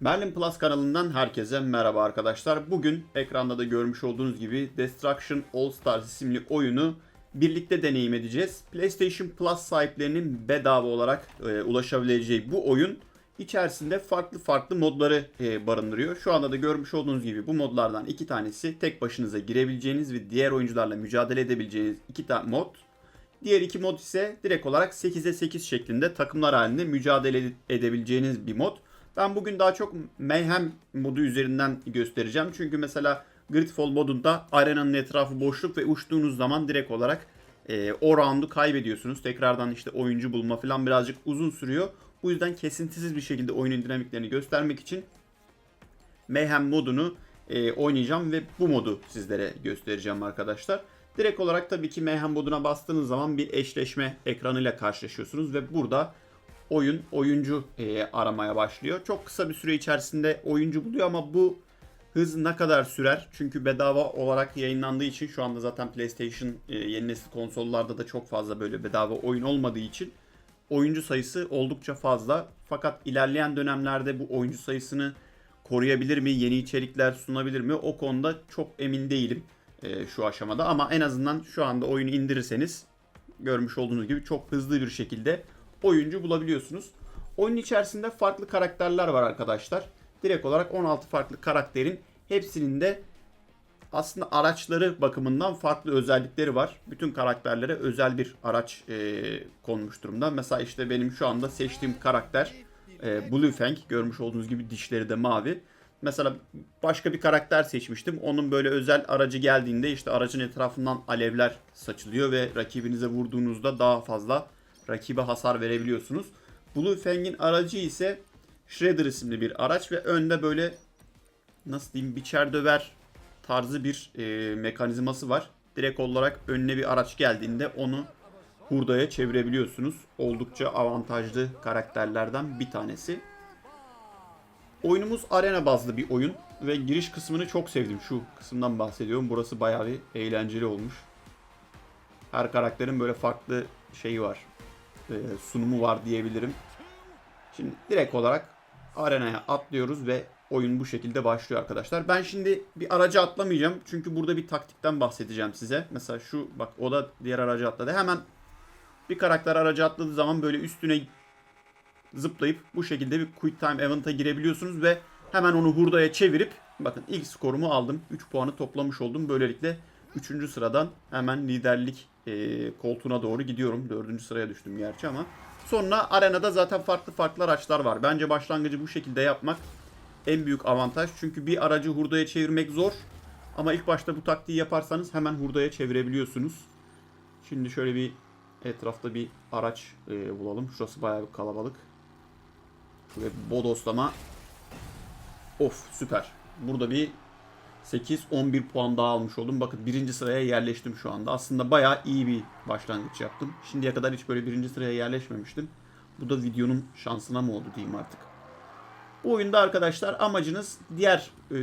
Merlin Plus kanalından herkese merhaba arkadaşlar. Bugün ekranda da görmüş olduğunuz gibi Destruction All Stars isimli oyunu birlikte deneyim edeceğiz. PlayStation Plus sahiplerinin bedava olarak e, ulaşabileceği bu oyun içerisinde farklı farklı modları e, barındırıyor. Şu anda da görmüş olduğunuz gibi bu modlardan iki tanesi tek başınıza girebileceğiniz ve diğer oyuncularla mücadele edebileceğiniz iki tane mod. Diğer iki mod ise direkt olarak 8'e 8 şeklinde takımlar halinde mücadele edebileceğiniz bir mod. Ben bugün daha çok Mayhem modu üzerinden göstereceğim. Çünkü mesela Gridfall modunda arenanın etrafı boşluk ve uçtuğunuz zaman direkt olarak e, o roundu kaybediyorsunuz. Tekrardan işte oyuncu bulma falan birazcık uzun sürüyor. Bu yüzden kesintisiz bir şekilde oyunun dinamiklerini göstermek için Mayhem modunu e, oynayacağım ve bu modu sizlere göstereceğim arkadaşlar. Direkt olarak tabii ki Mayhem moduna bastığınız zaman bir eşleşme ekranıyla karşılaşıyorsunuz ve burada oyun oyuncu e, aramaya başlıyor. Çok kısa bir süre içerisinde oyuncu buluyor ama bu hız ne kadar sürer? Çünkü bedava olarak yayınlandığı için şu anda zaten PlayStation e, yeni nesil konsollarda da çok fazla böyle bedava oyun olmadığı için oyuncu sayısı oldukça fazla. Fakat ilerleyen dönemlerde bu oyuncu sayısını koruyabilir mi? Yeni içerikler sunabilir mi? O konuda çok emin değilim e, şu aşamada. Ama en azından şu anda oyunu indirirseniz görmüş olduğunuz gibi çok hızlı bir şekilde oyuncu bulabiliyorsunuz. Oyun içerisinde farklı karakterler var arkadaşlar. Direkt olarak 16 farklı karakterin hepsinin de aslında araçları bakımından farklı özellikleri var. Bütün karakterlere özel bir araç e, konmuş durumda. Mesela işte benim şu anda seçtiğim karakter e, Blue Fang. Görmüş olduğunuz gibi dişleri de mavi. Mesela başka bir karakter seçmiştim. Onun böyle özel aracı geldiğinde işte aracın etrafından alevler saçılıyor ve rakibinize vurduğunuzda daha fazla rakibe hasar verebiliyorsunuz. Blue Fang'in aracı ise Shredder isimli bir araç ve önde böyle nasıl diyeyim biçer döver tarzı bir e, mekanizması var. Direkt olarak önüne bir araç geldiğinde onu hurdaya çevirebiliyorsunuz. Oldukça avantajlı karakterlerden bir tanesi. Oyunumuz arena bazlı bir oyun ve giriş kısmını çok sevdim. Şu kısımdan bahsediyorum. Burası bayağı bir eğlenceli olmuş. Her karakterin böyle farklı şeyi var. E, sunumu var diyebilirim. Şimdi direkt olarak arenaya atlıyoruz ve oyun bu şekilde başlıyor arkadaşlar. Ben şimdi bir araca atlamayacağım. Çünkü burada bir taktikten bahsedeceğim size. Mesela şu bak o da diğer araca atladı. Hemen bir karakter araca atladığı zaman böyle üstüne zıplayıp bu şekilde bir quick time event'a girebiliyorsunuz ve hemen onu hurdaya çevirip bakın ilk skorumu aldım. 3 puanı toplamış oldum. Böylelikle 3. sıradan hemen liderlik e, koltuğuna doğru gidiyorum. 4. sıraya düştüm gerçi ama. Sonra arenada zaten farklı farklı araçlar var. Bence başlangıcı bu şekilde yapmak en büyük avantaj. Çünkü bir aracı hurdaya çevirmek zor. Ama ilk başta bu taktiği yaparsanız hemen hurdaya çevirebiliyorsunuz. Şimdi şöyle bir etrafta bir araç e, bulalım. Şurası bayağı bir kalabalık. Ve bodoslama. Of süper. Burada bir 8-11 puan daha almış oldum. Bakın birinci sıraya yerleştim şu anda. Aslında bayağı iyi bir başlangıç yaptım. Şimdiye kadar hiç böyle birinci sıraya yerleşmemiştim. Bu da videonun şansına mı oldu diyeyim artık. Bu oyunda arkadaşlar amacınız diğer e,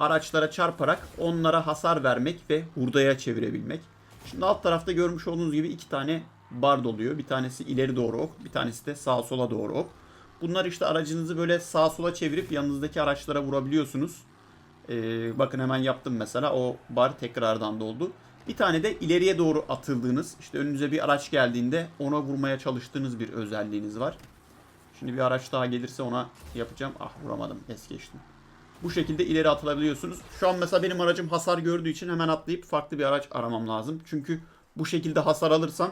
araçlara çarparak onlara hasar vermek ve hurdaya çevirebilmek. Şimdi alt tarafta görmüş olduğunuz gibi iki tane bar doluyor. Bir tanesi ileri doğru ok, bir tanesi de sağa sola doğru ok. Bunlar işte aracınızı böyle sağa sola çevirip yanınızdaki araçlara vurabiliyorsunuz. Ee, bakın hemen yaptım mesela o bar tekrardan doldu. Bir tane de ileriye doğru atıldığınız işte önünüze bir araç geldiğinde ona vurmaya çalıştığınız bir özelliğiniz var. Şimdi bir araç daha gelirse ona yapacağım. Ah vuramadım es geçtim. Bu şekilde ileri atılabiliyorsunuz. Şu an mesela benim aracım hasar gördüğü için hemen atlayıp farklı bir araç aramam lazım. Çünkü bu şekilde hasar alırsam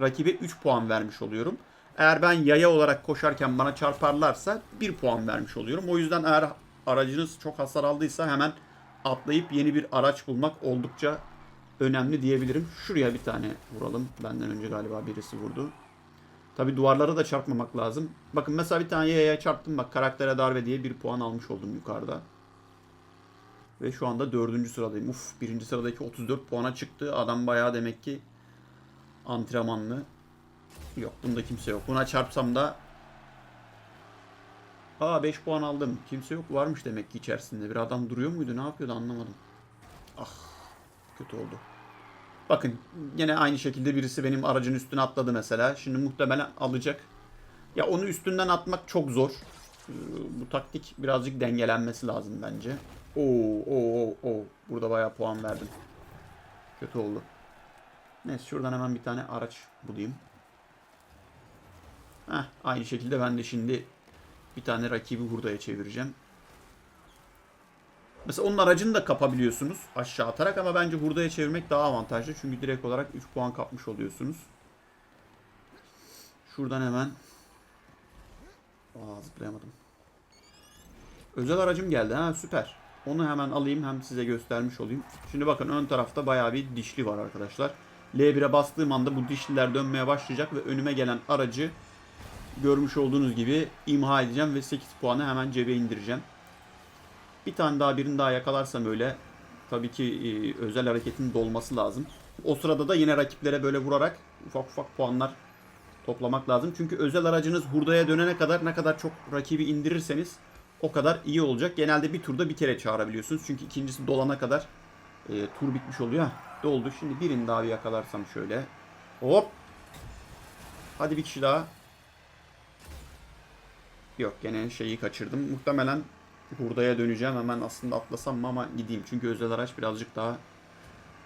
rakibe 3 puan vermiş oluyorum. Eğer ben yaya olarak koşarken bana çarparlarsa 1 puan vermiş oluyorum. O yüzden eğer aracınız çok hasar aldıysa hemen atlayıp yeni bir araç bulmak oldukça önemli diyebilirim. Şuraya bir tane vuralım. Benden önce galiba birisi vurdu. Tabi duvarlara da çarpmamak lazım. Bakın mesela bir tane yaya çarptım bak karaktere darbe diye bir puan almış oldum yukarıda. Ve şu anda dördüncü sıradayım. Uf birinci sıradaki 34 puana çıktı. Adam bayağı demek ki antrenmanlı. Yok bunda kimse yok. Buna çarpsam da Aa 5 puan aldım. Kimse yok varmış demek ki içerisinde. Bir adam duruyor muydu? Ne yapıyordu anlamadım. Ah kötü oldu. Bakın yine aynı şekilde birisi benim aracın üstüne atladı mesela. Şimdi muhtemelen alacak. Ya onu üstünden atmak çok zor. Ee, Bu taktik birazcık dengelenmesi lazım bence. Oo, oo, oo, oo. Burada bayağı puan verdim. Kötü oldu. Neyse şuradan hemen bir tane araç bulayım. Heh, aynı şekilde ben de şimdi bir tane rakibi hurdaya çevireceğim. Mesela onun aracını da kapabiliyorsunuz aşağı atarak ama bence hurdaya çevirmek daha avantajlı. Çünkü direkt olarak 3 puan kapmış oluyorsunuz. Şuradan hemen Aa zıplayamadım. Özel aracım geldi ha süper. Onu hemen alayım hem size göstermiş olayım. Şimdi bakın ön tarafta bayağı bir dişli var arkadaşlar. L1'e bastığım anda bu dişliler dönmeye başlayacak ve önüme gelen aracı görmüş olduğunuz gibi imha edeceğim ve 8 puanı hemen cebe indireceğim. Bir tane daha birini daha yakalarsam öyle tabii ki e, özel hareketin dolması lazım. O sırada da yine rakiplere böyle vurarak ufak ufak puanlar toplamak lazım. Çünkü özel aracınız hurdaya dönene kadar ne kadar çok rakibi indirirseniz o kadar iyi olacak. Genelde bir turda bir kere çağırabiliyorsunuz. Çünkü ikincisi dolana kadar e, tur bitmiş oluyor. Heh, doldu. Şimdi birini daha bir yakalarsam şöyle. Hop. Hadi bir kişi daha. Yok gene şeyi kaçırdım. Muhtemelen hurdaya döneceğim. Hemen aslında atlasam ama gideyim. Çünkü özel araç birazcık daha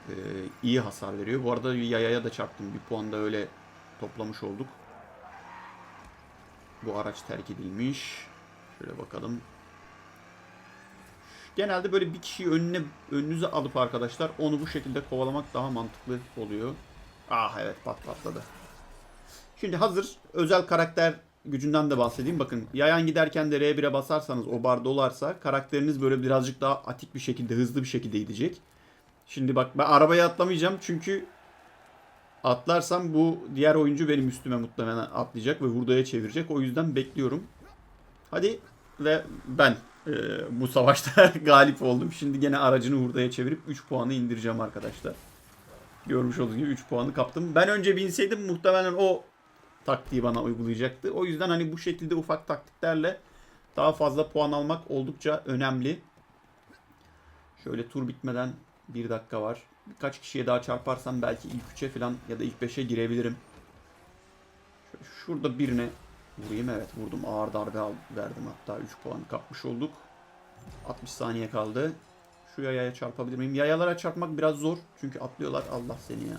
e, iyi hasar veriyor. Bu arada yayaya da çarptım. Bir puan da öyle toplamış olduk. Bu araç terk edilmiş. Şöyle bakalım. Genelde böyle bir kişiyi önüne önünüze alıp arkadaşlar onu bu şekilde kovalamak daha mantıklı oluyor. Ah evet pat patladı. Şimdi hazır özel karakter gücünden de bahsedeyim. Bakın yayan giderken de R1'e basarsanız o bar dolarsa karakteriniz böyle birazcık daha atik bir şekilde hızlı bir şekilde gidecek. Şimdi bak ben arabaya atlamayacağım çünkü atlarsam bu diğer oyuncu benim üstüme muhtemelen atlayacak ve hurdaya çevirecek. O yüzden bekliyorum. Hadi ve ben e, bu savaşta galip oldum. Şimdi gene aracını hurdaya çevirip 3 puanı indireceğim arkadaşlar. Görmüş olduğunuz gibi 3 puanı kaptım. Ben önce binseydim muhtemelen o taktiği bana uygulayacaktı. O yüzden hani bu şekilde ufak taktiklerle daha fazla puan almak oldukça önemli. Şöyle tur bitmeden bir dakika var. Birkaç kişiye daha çarparsam belki ilk 3'e falan ya da ilk 5'e girebilirim. Şöyle şurada birine vurayım. Evet vurdum. Ağır darbe verdim hatta 3 puan kapmış olduk. 60 saniye kaldı. Şu yayaya çarpabilir miyim? Yayalara çarpmak biraz zor. Çünkü atlıyorlar. Allah seni ya.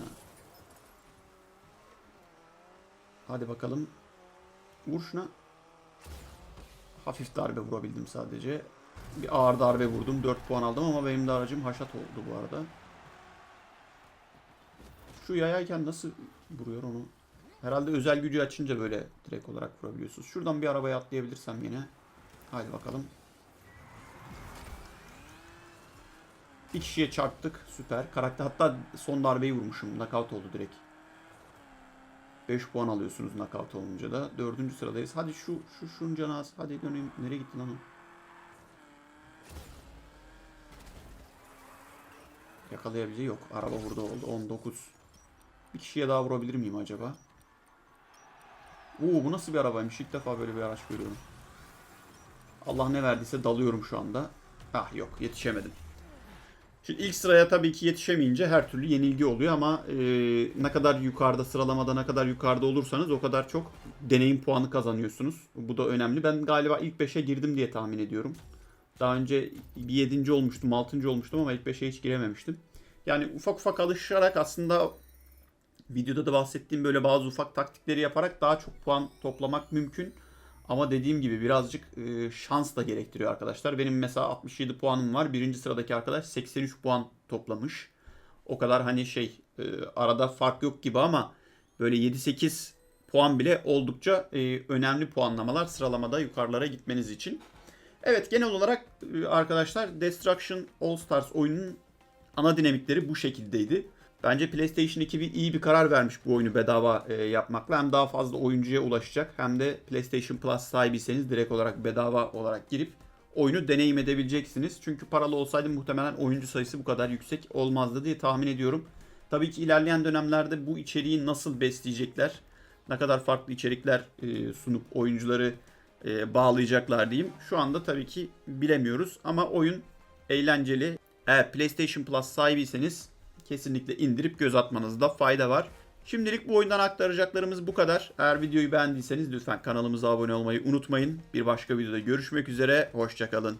Hadi bakalım. Vur şuna. Hafif darbe vurabildim sadece. Bir ağır darbe vurdum. 4 puan aldım ama benim de aracım haşat oldu bu arada. Şu yayayken nasıl vuruyor onu? Herhalde özel gücü açınca böyle direkt olarak vurabiliyorsunuz. Şuradan bir arabaya atlayabilirsem yine. Haydi bakalım. Bir kişiye çarptık. Süper. Karakter hatta son darbeyi vurmuşum. Knockout oldu direkt. 5 puan alıyorsunuz knockout olunca da. Dördüncü sıradayız. Hadi şu şu şunun canı az. Hadi döneyim. Nereye gitti lan o? Yakalayabileceği yok. Araba burada oldu. 19. Bir kişiye daha vurabilir miyim acaba? Oo bu nasıl bir arabaymış? İlk defa böyle bir araç görüyorum. Allah ne verdiyse dalıyorum şu anda. Ah yok yetişemedim. Şimdi ilk sıraya tabii ki yetişemeyince her türlü yenilgi oluyor ama e, ne kadar yukarıda sıralamada ne kadar yukarıda olursanız o kadar çok deneyim puanı kazanıyorsunuz. Bu da önemli. Ben galiba ilk 5'e girdim diye tahmin ediyorum. Daha önce bir 7. olmuştum, 6. olmuştum ama ilk 5'e hiç girememiştim. Yani ufak ufak alışarak aslında videoda da bahsettiğim böyle bazı ufak taktikleri yaparak daha çok puan toplamak mümkün. Ama dediğim gibi birazcık e, şans da gerektiriyor arkadaşlar. Benim mesela 67 puanım var. Birinci sıradaki arkadaş 83 puan toplamış. O kadar hani şey e, arada fark yok gibi ama böyle 7-8 puan bile oldukça e, önemli puanlamalar sıralamada yukarılara gitmeniz için. Evet genel olarak e, arkadaşlar Destruction All Stars oyunun ana dinamikleri bu şekildeydi. Bence PlayStation ekibi iyi bir karar vermiş bu oyunu bedava e, yapmakla. Hem daha fazla oyuncuya ulaşacak hem de PlayStation Plus sahibiyseniz direkt olarak bedava olarak girip oyunu deneyim edebileceksiniz. Çünkü paralı olsaydı muhtemelen oyuncu sayısı bu kadar yüksek olmazdı diye tahmin ediyorum. Tabii ki ilerleyen dönemlerde bu içeriği nasıl besleyecekler, ne kadar farklı içerikler e, sunup oyuncuları e, bağlayacaklar diyeyim. Şu anda tabii ki bilemiyoruz ama oyun eğlenceli. Eğer PlayStation Plus sahibiyseniz kesinlikle indirip göz atmanızda fayda var. Şimdilik bu oyundan aktaracaklarımız bu kadar. Eğer videoyu beğendiyseniz lütfen kanalımıza abone olmayı unutmayın. Bir başka videoda görüşmek üzere. Hoşçakalın.